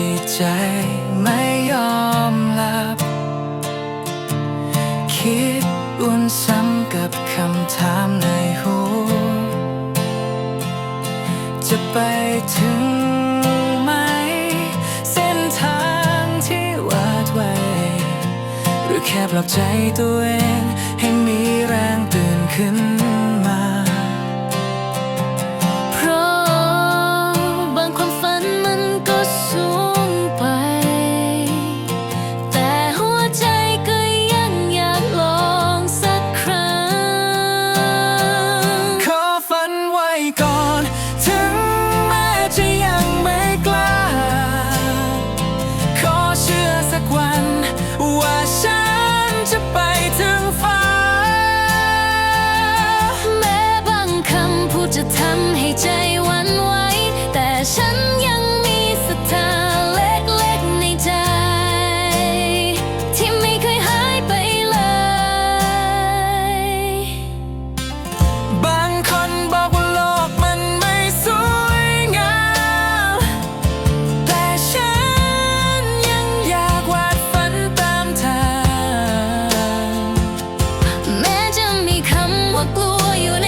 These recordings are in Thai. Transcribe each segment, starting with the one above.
ที่ใจไม่ยอมหลับ คิดวนซ้ำกับคำถามในหัว จะไปถึงไหม เส้นทางที่วาดไว้ หรือแค่ปลอบใจตัวเอง могло юле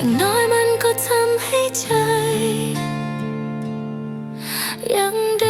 อย่างน้อยมันก็ทำให้ใจ ยังได้